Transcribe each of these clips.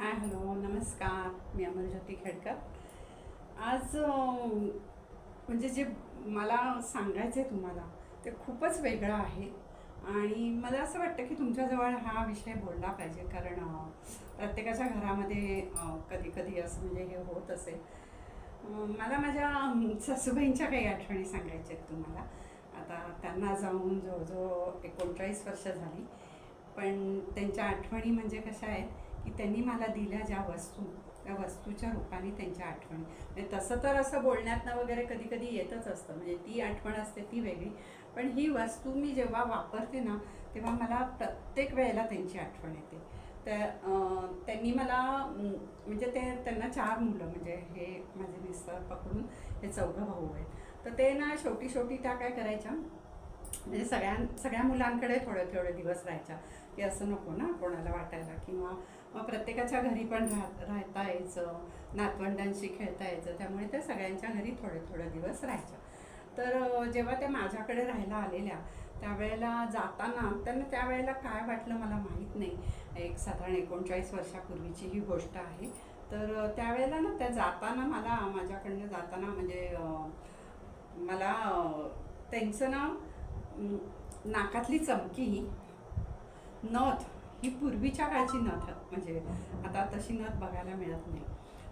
Hi hello नमस्कार. मी अमरज्योती खेडकर. आज म्हणजे जे मला सांगायचं आहे तुम्हाला ते खूपच वेगळं आहे. आणि मला असं वाटतं की तुमच्याजवळ हा विषय बोलला पाहिजे. कारण प्रत्येकाच्या घरामध्ये कधी कधी असं म्हणजे हे होत असेल मला माझ्या सासूबाईंच्या काही आठवणी सांगायच्या आहेत तुम्हाला. आता त्यांना जाऊन जवळजवळ एकोणचाळीस वर्ष झाली. पण त्यांच्या आठवणी म्हणजे कशा आहेत? की त्यांनी मला दिल्या ज्या वस्तू त्या वस्तूच्या रूपाने त्यांच्या आठवणी. म्हणजे तसं तर असं बोलण्यातनं वगैरे कधी कधी येतच असतं. म्हणजे ती आठवण असते ती वेगळी. पण ही वस्तू मी जेव्हा वापरते ना तेव्हा मला प्रत्येक वेळेला त्यांची आठवण येते. तर त्यांनी मला म्हणजे ते त्यांना चार मुलं म्हणजे हे माझे मिस्टर पकडून हे चौघं भाऊ आहेत. तर ते ना शेवटी शेवटी त्या काय करायच्या म्हणजे सगळ्यां सगळ्या मुलांकडे थोडे थोडे दिवस राहायच्या. की असं नको ना कोणाला वाटायला किंवा मग प्रत्येकाच्या घरी पण राह राहता यायचं नातवंडांशी खेळता यायचं त्यामुळे त्या सगळ्यांच्या घरी थोडे थोडे दिवस राहायच्या. तर जेव्हा त्या माझ्याकडे राहायला आलेल्या त्यावेळेला जाताना त्यांना त्यावेळेला काय वाटलं मला माहीत नाही. एक साधारण एकोणचाळीस वर्षापूर्वीची ही गोष्ट आहे. तर त्यावेळेला ना त्या जाताना मला माझ्याकडनं जाताना म्हणजे मला त्यांचं ना नाकातली चमकी नथ ही पूर्वीच्या काळची नथ म्हणजे आता तशी नथ बघायला मिळत नाही.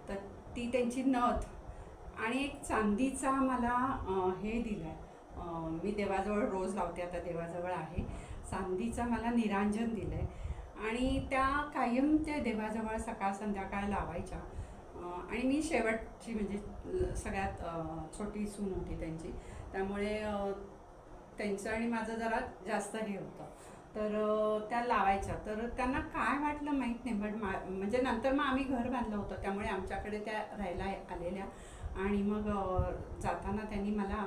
तर ती त्यांची नथ आणि एक चांदीचा मला हे दिलं आहे मी देवाजवळ रोज लावते आता देवाजवळ आहे. चांदीचा मला निरांजन दिलं आहे आणि त्या कायम त्या देवाजवळ सकाळ संध्याकाळ लावायच्या. आणि मी शेवटची म्हणजे सगळ्यात छोटी सून होती त्यांची. त्यामुळे त्यांचं आणि माझं जरा जास्त हे होतं. तर त्या लावायच्या. तर त्यांना काय वाटलं माहीत नाही बट मा म्हणजे नंतर मग आम्ही घर बांधलं होतं. त्यामुळे आमच्याकडे त्या राहायला आलेल्या. आणि मग जाताना त्यांनी मला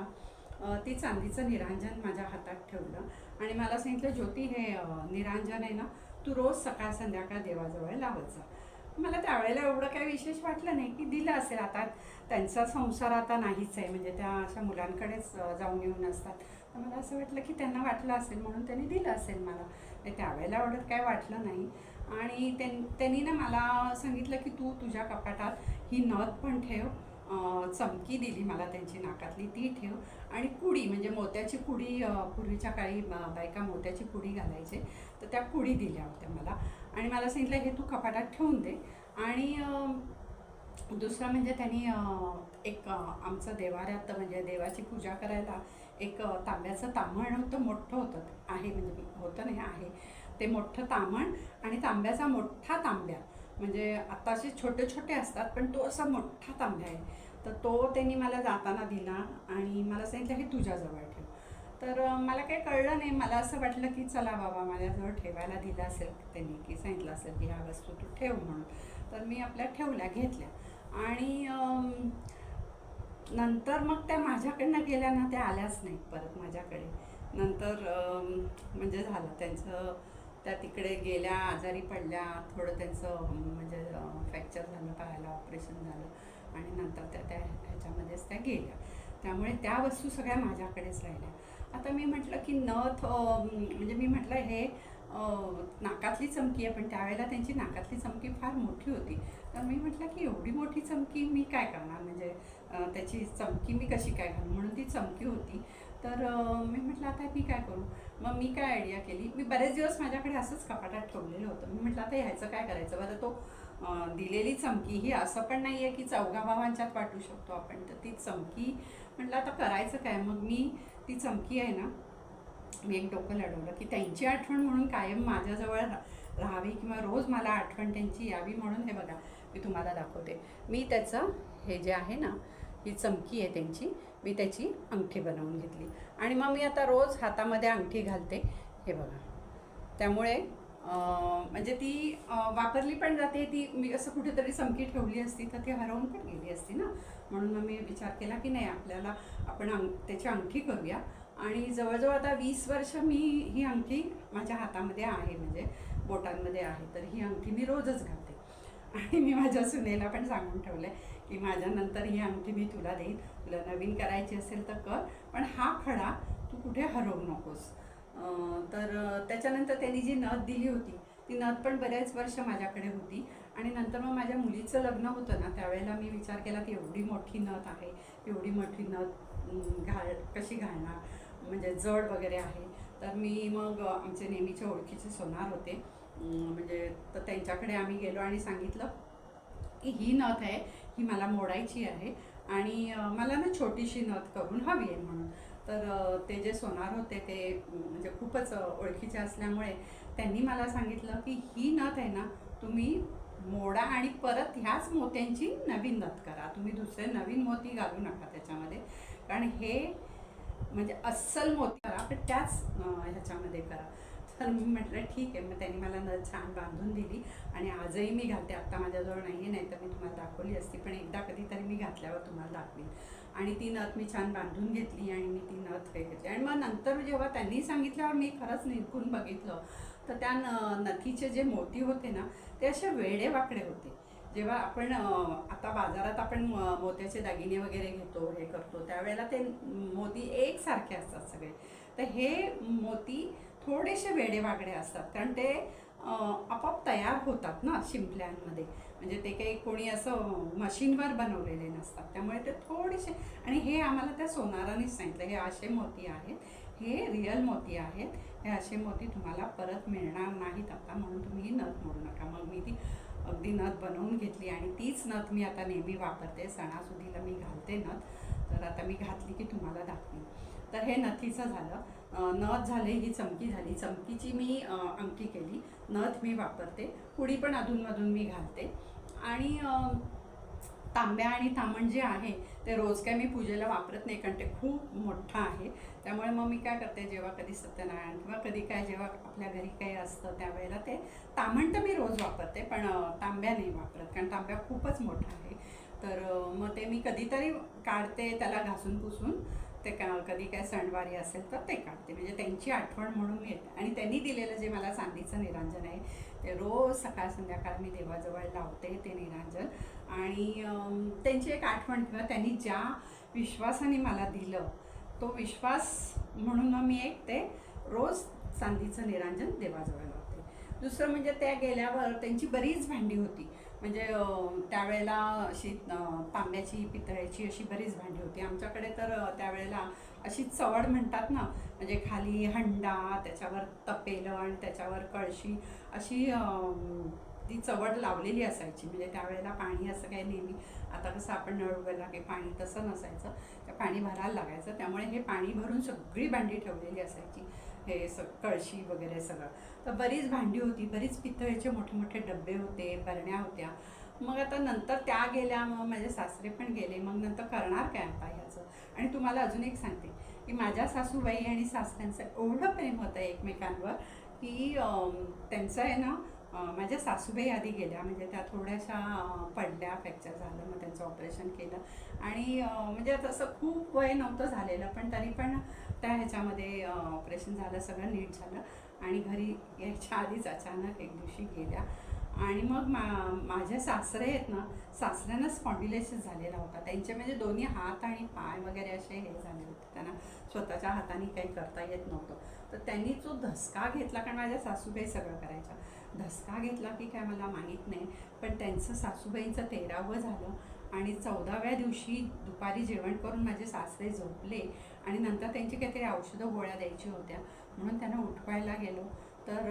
ती चांदीचं निरांजन माझ्या हातात ठेवलं. आणि मला सांगितलं ज्योती हे निरांजन आहे ना तू रोज सकाळ संध्याकाळ देवाजवळ लावायचं मला त्यावेळेला एवढं काही विशेष वाटलं नाही की दिलं असेल. आता त्यांचा संसार आता नाहीच आहे. म्हणजे त्या अशा मुलांकडेच जाऊन येऊन असतात. तर मला असं वाटलं की त्यांना वाटलं असेल म्हणून त्यांनी दिलं असेल मला. म्हणजे त्यावेळेला एवढं काय वाटलं नाही. आणि त्यां त्यांनी ना मला सांगितलं की तू तुझ्या कपाटात ही नथ पण ठेव. चमकी दिली मला त्यांची नाकातली. ती ठेव. आणि कुडी म्हणजे मोत्याची कुडी पूर्वीच्या काळी बायका मोत्याची कुडी घालायचे. तर त्या कुडी दिल्या होत्या मला. आणि मला सांगितलं हे तू कपाटात ठेवून दे. आणि दुसरं म्हणजे त्यांनी एक आमचं देवाऱ्यात म्हणजे देवाची पूजा करायला एक तांब्याचं तामण होतं मोठं होतं. आहे म्हणजे होतं नाही आहे. ते मोठं तामण आणि तांब्याचा मोठा तांब्या. म्हणजे आता असे छोटे छोटे असतात पण तो असा मोठा तांब्या आहे. तर तो त्यांनी मला जाताना दिला आणि मला सांगितलं हे तुझ्याजवळ ठेव. तर मला काही कळलं नाही. मला असं वाटलं की चला बाबा माझ्याजवळ ठेवायला दिलं असेल त्यांनी की सांगितलं असेल की ह्या वस्तू तू ठेव म्हणून. तर मी आपल्या ठेवल्या घेतल्या. आणि नंतर मग त्या माझ्याकडनं गेल्या ना त्या आल्याच नाही परत माझ्याकडे. नंतर म्हणजे झालं त्यांचं त्या तिकडे गेल्या आजारी पडल्या थोडं त्यांचं म्हणजे फ्रॅक्चर झालं पाहायला ऑपरेशन झालं आणि नंतर त्या त्या ह्याच्यामध्येच त्या गेल्या. त्यामुळे त्या वस्तू सगळ्या माझ्याकडेच राहिल्या. आता मी म्हटलं की नथ म्हणजे मी म्हटलं हे नाकातली चमकी आहे पण त्यावेळेला त्यांची नाकातली चमकी फार मोठी होती. तर मी म्हटलं की एवढी मोठी चमकी मी काय करणार? म्हणजे त्याची चमकी मी कशी काय घालू? म्हणून ती चमकी होती. तर मी म्हटलं आता मी काय करू? मग मी काय आयडिया केली? मी बरेच दिवस माझ्याकडे असंच कपाटात ठेवलेलं होतं. मी म्हटलं आता ह्याचं काय करायचं? बरं तो दिलेली चमकी ही असं पण नाही आहे की चौघा भावांच्यात वाटू शकतो आपण. तर ती चमकी म्हटलं आता करायचं काय? मग मी ती चमकी आहे ना मी एक डोकं लढवलं की त्यांची आठवण म्हणून कायम माझ्याजवळ राहावी किंवा रोज मला आठवण त्यांची यावी म्हणून हे बघा मी तुम्हाला दाखवते. मी त्याचं हे जे आहे ना ही चमकी आहे त्यांची. मी त्याची अंगठी बनवून घेतली. आणि मग मी आता रोज हातामध्ये अंगठी घालते. हे बघा. त्यामुळे म्हणजे ती वापरली पण जाते. ती मी असं कुठेतरी चमकी ठेवली असती तर ती हरवून पण गेली असती ना. म्हणून मग मी विचार केला की नाही आपल्याला आपण अंग त्याची अंगठी करूया. आणि जवळजवळ आता वीस वर्ष मी ही अंगठी माझ्या हातामध्ये आहे म्हणजे बोटांमध्ये आहे. तर ही अंगठी मी रोजच घालते. आणि मी माझ्या सुनेला पण सांगून ठेवलं आहे की माझ्यानंतर ही अंगठी मी तुला देईन. तुला नवीन करायची असेल तर कर पण हा खडा तू कुठे हरवू नकोस. तर त्याच्यानंतर त्यांनी जी नथ दिली होती ती नथ पण बऱ्याच वर्ष माझ्याकडे होती. आणि नंतर मग माझ्या मुलीचं लग्न होतं ना त्यावेळेला मी विचार केला की एवढी मोठी नथ आहे एवढी मोठी नथ घाल कशी घालणार? म्हणजे जड वगैरे आहे. तर मी मग आमचे नेहमीचे ओळखीचे सोनार होते. म्हणजे तर त्यांच्याकडे आम्ही गेलो आणि सांगितलं की ही नथ आहे ही मला मोडायची आहे. आणि मला ना छोटीशी नथ करून हवी आहे म्हणून. तर ते जे सोनार होते ते म्हणजे खूपच ओळखीचे असल्यामुळे त्यांनी मला सांगितलं की ही नथ आहे ना तुम्ही मोडा आणि परत ह्याच मोत्यांची नवीन नथ करा. तुम्ही दुसरे नवीन मोती घालू नका त्याच्यामध्ये. कारण हे म्हणजे अस्सल मोती करा पण त्याच ह्याच्यामध्ये करा. तर मी म्हटलं ठीक आहे. मग त्यांनी मला नथ छान बांधून दिली आणि आजही मी घालते. आत्ता माझ्याजवळ नाही आहे नाही तर मी तुम्हाला दाखवली असती पण एकदा कधीतरी मी घातल्यावर तुम्हाला दाखवेन. आणि ती नथ मी छान बांधून घेतली आणि मी ती नथ हे घेतली. आणि मग नंतर जेव्हा त्यांनी सांगितल्यावर मी खरंच निरखून बघितलं तर त्या न नथीचे जे मोती होते ना ते असे वेडेवाकडे होते. जेव्हा आपण आता बाजारात आपण मोत्याचे दागिने वगैरे घेतो हे करतो त्यावेळेला ते मोती एकसारखे असतात सगळे. तर हे मोती थोडेसे वेडेवाकडे असतात. कारण ते आपोआप तयार होतात ना शिंपल्यांमध्ये. म्हणजे ते काही कोणी असं मशीनवर बनवलेले नसतात. त्यामुळे ते थोडेसे आणि हे आम्हाला त्या सोनारानेच सांगितलं. हे असे मोती आहेत. हे रिअल मोती आहेत. हे असे मोती तुम्हाला परत मिळणार नाहीत आता. म्हणून तुम्ही ही नथ मोडू नका. मग मी ती अगदी नथ बनवून घेतली आणि तीच नथ मी आता नेहमी वापरते. सणासुदीला मी घालते नथ. तर आता मी घातली की तुम्हाला दाखवीन. तर हे नथीचं झालं. नथ झाले ही चमकी झाली. चमकीची मी अं, अंगठी केली. नथ मी वापरते. पुडी पण अधूनमधून मी घालते. आणि तांब्या आणि तामण जे आहे ते रोज काय मी पूजेला वापरत नाही कारण ते खूप मोठं आहे. त्यामुळे मग मी काय करते जेव्हा कधी सत्यनारायण किंवा कधी काय जेव्हा आपल्या घरी काही असतं त्यावेळेला ते तामण तर मी रोज वापरते पण तांब्या नाही वापरत कारण तांब्या खूपच मोठा आहे. तर मग ते मी कधीतरी काढते त्याला घासून पुसून. ते का कधी काय सणवारी असेल तर ते काढते. म्हणजे त्यांची आठवण म्हणून मी येते. आणि त्यांनी दिलेलं जे मला चांदीचं निरांजन आहे ते रोज सकाळ संध्याकाळ मी देवाजवळ लावते ते निरांजन. आणि त्यांची एक आठवण किंवा त्यांनी ज्या विश्वासाने मला दिलं तो विश्वास म्हणून मग मी एक ते रोज चांदीचं निरांजन देवाजवळ लावते. दुसरं म्हणजे त्या गेल्यावर त्यांची बरीच भांडी होती. म्हणजे त्यावेळेला अशी तांब्याची पितळ्याची अशी बरीच भांडी होती. आमच्याकडे तर त्यावेळेला अशी चवड म्हणतात ना म्हणजे खाली हंडा त्याच्यावर तपेलं आणि त्याच्यावर कळशी अशी ती चवड लावलेली असायची. म्हणजे त्यावेळेला पाणी असं काही नेहमी आता कसं आपण नळ उघडला की पाणी तसं नसायचं तर पाणी भरायला लागायचं. त्यामुळे हे पाणी भरून सगळी भांडी ठेवलेली असायची. हे स कळशी वगैरे सगळं. तर बरीच भांडी होती बरीच पितळेचे मोठे मोठे डबे होते बरण्या होत्या. मग आता नंतर त्या गेल्या मग माझे सासरे पण गेले मग नंतर करणार काय आता ह्याचं? आणि तुम्हाला अजून एक सांगते की माझ्या सासूबाई आणि सासऱ्यांचं एवढं प्रेम होतं एकमेकांवर की त्यांचं आहे ना माझ्या सासूबाई आधी गेल्या. म्हणजे त्या थोड्याशा पडल्या फ्रॅक्चर झालं मग त्यांचं ऑपरेशन केलं. आणि म्हणजे तसं खूप वय नव्हतं झालेलं पण तरी पण त्या ह्याच्यामध्ये ऑपरेशन झालं सगळं नीट झालं. आणि घरी यायच्या आधीच अचानक एक दिवशी गेल्या. आणि मग मा माझे सासरे आहेत ना सासऱ्यांना स्पॉन्डिलायसिस झालेला होता. त्यांचे म्हणजे दोन्ही हात आणि पाय वगैरे असे हे झाले होते. त्यांना स्वतःच्या हाताने काही करता येत नव्हतं. तर त्यांनी जो धसका घेतला कारण माझ्या सासूबाई सगळं करायच्या. धसका घेतला की काय मला माहीत नाही. पण त्यांचं सासूबाईंचं तेरावं झालं आणि चौदाव्या दिवशी दुपारी जेवण करून माझे सासरे झोपले आणि नंतर त्यांची काहीतरी औषधं गोळ्या द्यायची होत्या. म्हणून त्यांना उठवायला गेलो. तर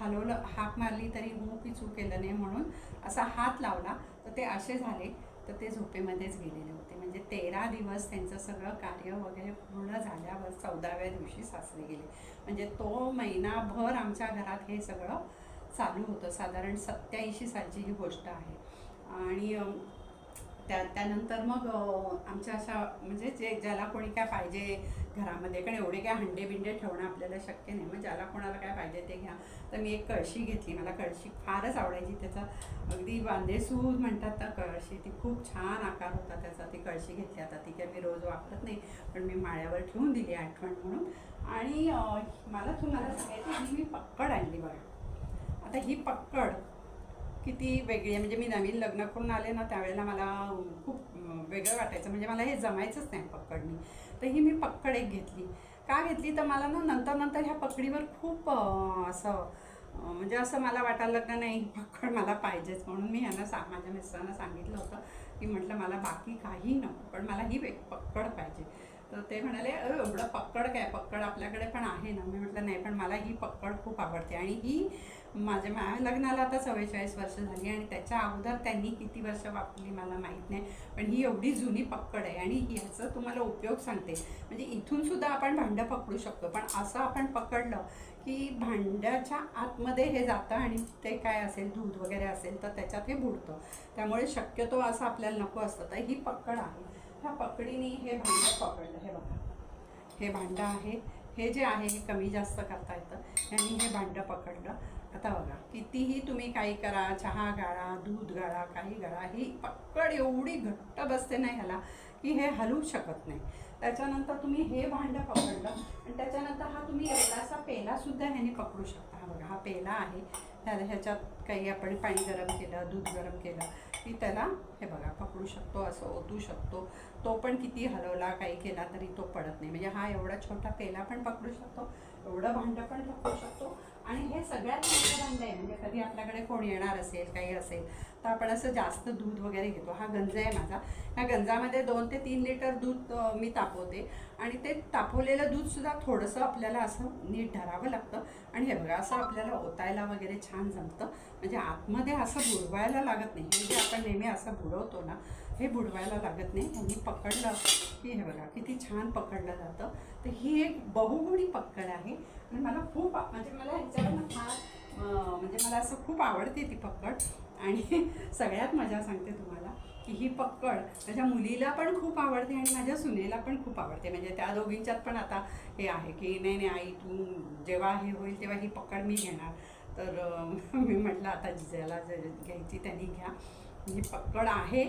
हलवलं हाक मारली तरी हो हू पिचू केलं नाही म्हणून असा हात लावला. तर ते असे झाले. तर ते झोपेमध्येच गेलेले होते. म्हणजे तेरा दिवस त्यांचं सगळं कार्य वगैरे पूर्ण झाल्यावर चौदाव्या दिवशी सासरे गेले. म्हणजे तो महिनाभर आमच्या घरात हे सगळं चालू होतं. साधारण सत्याऐंशी सालची ही गोष्ट आहे. आणि त्या त्यानंतर मग आमच्या अशा म्हणजे जे ज्याला कोणी काय पाहिजे घरामध्ये कारण एवढे काय हंडे बिंडे ठेवणं आपल्याला शक्य नाही. मग ज्याला कोणाला काय पाहिजे ते घ्या. तर मी एक कळशी घेतली. मला कळशी फारच आवडायची. त्याचा अगदी बांधेसूद म्हणतात ना कळशी. ती खूप छान आकार होता त्याचा. ती कळशी घेतली. आता ती काय मी रोज वापरत नाही पण मी माळ्यावर ठेवून दिली आठवण म्हणून. आणि मला तुम्हाला सांगायचं की मी पक्कड आणली बघा. आता ही पक्कड किती वेगळी आहे. म्हणजे मी नवीन लग्न करून आले ना त्यावेळेला मला खूप वेगळं वाटायचं. म्हणजे मला हे जमायचंच नाही पक्कडनी तर ही मी पक्कड एक घेतली. का घेतली? तर मला ना नंतर नंतर ह्या पकडीवर खूप असं म्हणजे असं मला वाटायला लागलं नाही ही पक्कड मला पाहिजेच. म्हणून मी ह्यांना सा माझ्या मिस्टरांना सांगितलं होतं की म्हटलं मला बाकी काही नको पण मला ही एक पक्कड पाहिजे. तर ते म्हणाले एवढं पक्कड काय? पक्कड आपल्याकडे पण आहे ना. मी म्हटलं नाही पण मला ही पक्कड खूप आवडते. आणि ही माझ्या माझ्या लग्नाला आता चव्वेचाळीस वर्ष झाली आणि त्याच्या अगोदर त्यांनी किती वर्ष वापरली मला माहीत नाही. पण ही एवढी जुनी पक्कड आहे आणि ह्याचं तुम्हाला उपयोग सांगते. म्हणजे इथून सुद्धा आपण भांडं पकडू शकतो. पण असं आपण पकडलं की भांड्याच्या आतमध्ये हे जातं आणि ते काय असेल दूध वगैरे असेल तर त्याच्यात हे बुडतं. त्यामुळे शक्यतो असं आपल्याला नको असतं. तर ही पकड आहे. ह्या पकडीने हे भांडं पकडलं. हे बघा. हे भांडं आहे. हे जे आहे हे कमी जास्त करता येतं. यांनी हे भांडं पकडलं. आता बघा कितीही तुम्ही काही करा चहा गाळा दूध गाळा काही गाळा ही पक्कड एवढी घट्ट बसते ना ह्याला की हे हलवू शकत नाही. त्याच्यानंतर तुम्ही हे भांडं पकडलं आणि त्याच्यानंतर हा तुम्ही एवढासा पेलासुद्धा ह्याने पकडू शकता. हा बघा हा पेला आहे. त्याला ह्याच्यात काही आपण पाणी गरम केलं दूध गरम केलं की त्याला हे बघा पकडू शकतो असं ओतू शकतो. तो पण किती हलवला काही केला तरी तो पडत नाही. म्हणजे हा एवढा छोटा पेला पण पकडू शकतो एवढं भांडं पण पकडू शकतो आणि हे सगळ्यात मोठं आहे. म्हणजे कधी आपल्याकडे कोण येणार असेल काही असेल तर आपण असं जास्त दूध वगैरे घेतो. हा गंज आहे माझा. ह्या गंजामध्ये दोन ते तीन लिटर दूध मी तापवते. आणि ते तापवलेलं दूधसुद्धा थोडंसं आपल्याला असं नीट धरावं लागतं. आणि हे बघा असं आपल्याला ओतायला वगैरे छान जमतं. म्हणजे आतमध्ये असं बुडवायला लागत नाही. म्हणजे आपण नेहमी असं बुडवतो ना हे बुडवायला लागत नाही. त्यांनी पकडलं. की हे बघा किती छान पकडलं जातं. तर ही एक बहुगुणी पकड आहे. आणि मला खूप म्हणजे मला ह्याच्यावरनं फार म्हणजे मला असं खूप आवडते ती पकड. आणि सगळ्यात मजा सांगते तुम्हाला की ही पक्कड माझ्या मुलीला पण खूप आवडते आणि माझ्या सुनेला पण खूप आवडते. म्हणजे त्या दोघींच्यात पण आता हे आहे की नाही नाही आई तू जेव्हा हे होईल तेव्हा ही पकड मी घेणार. तर मी म्हटलं आता जिजाला घ्यायची त्यांनी घ्या. ही पक्कड आहे.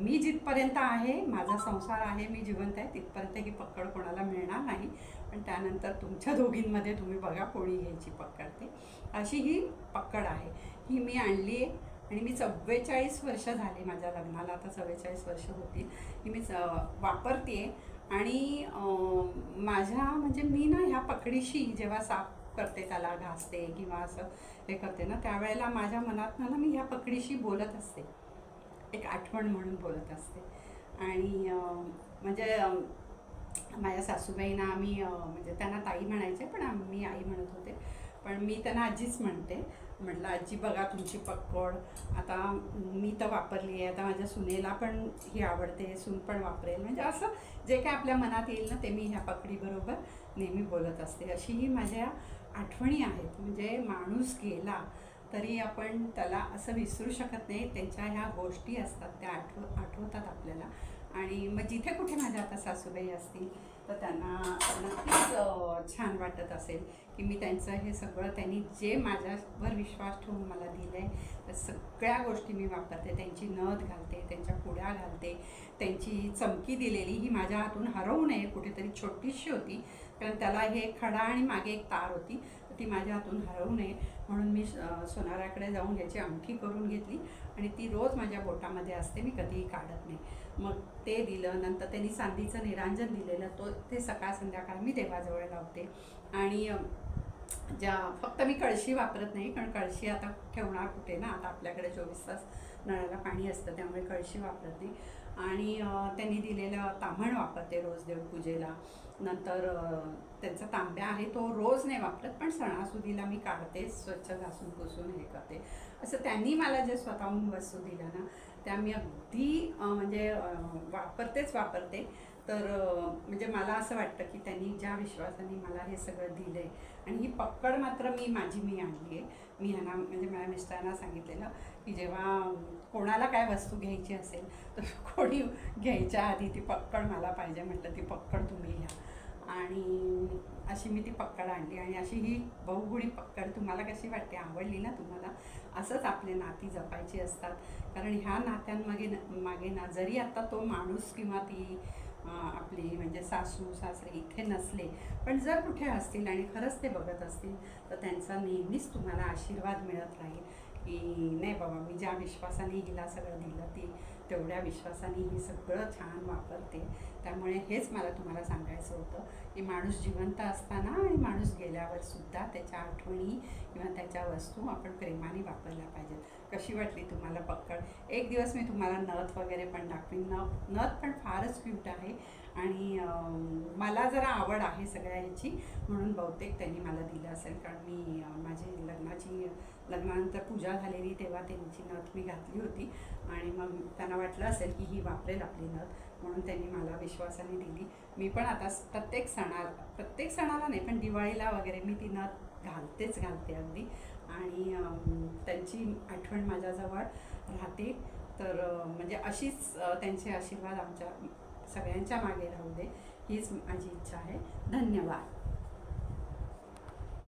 मी जिथपर्यंत आहे माझा संसार आहे मी जिवंत आहे तिथपर्यंत ही पकड कोणाला मिळणार नाही. पण त्यानंतर तुमच्या दोघींमध्ये तुम्ही बघा कोणी घ्यायची पकड ते. अशी ही पकड आहे. ही मी आणली आहे आणि मी चव्वेचाळीस वर्ष झाली माझ्या लग्नाला. आता चव्वेचाळीस वर्ष होतील. ही मी वापरते आणि माझ्या म्हणजे मी ना ह्या पकडीशी जेव्हा साफ करते त्याला घासते किंवा असं हे करते ना त्यावेळेला माझ्या मनात ना मी ह्या पकडीशी बोलत असते. एक आठवण म्हणून बोलत असते. आणि म्हणजे माझ्या सासूबाईंना आम्ही म्हणजे त्यांना ताई म्हणायचे पण आम्ही आई म्हणत होते. पण मी त्यांना आजीच म्हणते. म्हटलं आजी बघा तुमची पक्कोड आता मी तर वापरली आहे आता माझ्या सुनेला पण ही आवडते. सून पण वापरेल. म्हणजे असं जे काय आपल्या मनात येईल ना ते मी ह्या पकडीबरोबर नेहमी बोलत असते. अशी ही माझ्या आठवणी आहेत. म्हणजे माणूस गेला तरी आपण त्याला असं विसरू शकत नाही. त्यांच्या ह्या गोष्टी असतात त्या आठव आठवतात आपल्याला. आणि मग जिथे कुठे माझ्या आता सासूबाई असतील तर त्यांना नक्कीच छान वाटत असेल की मी त्यांचं हे सगळं त्यांनी जे माझ्यावर विश्वास ठेवून मला दिलं आहे त्या सगळ्या गोष्टी मी वापरते. त्यांची नथ घालते त्यांच्या पुड्या घालते त्यांची चमकी दिलेली ही माझ्या हातून हरवू नये कुठेतरी छोटीशी होती. कारण त्याला हे एक खडा आणि मागे एक तार होती. ती माझ्या हातून हरवू नये म्हणून मी सोनाराकडे जाऊन याची अंगठी करून घेतली आणि ती रोज माझ्या बोटामध्ये असते मी कधीही काढत नाही. मग ते दिलं नंतर त्यांनी चांदीचं निरांजन दिलेलं तो ते सकाळ संध्याकाळ मी देवाजवळ लावते. आणि ज्या फक्त मी कळशी वापरत नाही कारण कळशी आता ठेवणार कुठे ना आता आपल्याकडे चोवीस तास नळाला पाणी असतं त्यामुळे कळशी वापरत नाही. आणि त्यांनी दिलेलं ताम्हण वापरते रोज देवपूजेला. नंतर त्यांचा तांब्या आहे तो रोज नाही वापरत पण सणासुदीला मी काढते स्वच्छ घासून पुसून हे करते. असं त्यांनी मला जे स्वतःहून वस्तू दिल्या ना त्या मी अगदी म्हणजे वापरतेच वापरते. तर म्हणजे मला असं वाटतं की त्यांनी ज्या विश्वासाने मला हे सगळं दिलं आहे आणि ही पक्कड मात्र मी माझी मी आणली. आहे मी ह्यांना म्हणजे माझ्या मिस्टरांना सांगितलेलं की जेव्हा कोणाला काय वस्तू घ्यायची असेल तर कोणी घ्यायच्या आधी ती पक्कड मला पाहिजे म्हटलं ती पक्कड तुम्ही घ्या. आणि अशी मी ती पक्कड आणली आणि अशी ही बहुगुणी पक्कड तुम्हाला कशी वाटते आवडली ना तुम्हाला? असंच आपले नाती जपायची असतात. कारण ह्या नात्यांमागे मागे ना जरी आता तो माणूस किंवा ती आपली म्हणजे सासू सासरे इथे नसले पण जर कुठे असतील आणि खरंच ते बघत असतील तर त्यांचा नेहमीच तुम्हाला आशीर्वाद मिळत राहील की नाही बाबा मी ज्या विश्वासाने हिला सगळं दिलं ती तेवढ्या विश्वासाने ही सगळं छान वापरते. त्यामुळे हेच मला तुम्हाला सांगायचं होतं की माणूस जिवंत असताना आणि माणूस गेल्यावर सुद्धा त्याच्या आठवणी किंवा त्याच्या वस्तू आपण प्रेमाने वापरल्या पाहिजेत. कशी वाटली तुम्हाला पक्कड एक दिवस मी तुम्हाला नथ वगैरे पण दाखवीन. नथ नथ पण फारच क्यूट आहे आणि मला जरा आवड आहे सगळ्या ह्याची म्हणून बहुतेक त्यांनी मला दिलं असेल. कारण मी अं, लग्नानंतर पूजा झालेली तेव्हा त्यांची नथ मी घातली होती. आणि मग त्यांना वाटलं असेल की ही वापरेल आपली नथ. म्हणून त्यांनी मला विश्वासाने दिली. मी पण आता प्रत्येक सणाला प्रत्येक सणाला नाही पण दिवाळीला वगैरे मी ती नथ घालतेच घालते अगदी. आणि त्यांची आठवण माझ्याजवळ राहते. तर म्हणजे अशीच त्यांचे आशीर्वाद आमच्या सगळ्यांच्या मागे राहू दे. हीच माझी इच्छा आहे. धन्यवाद.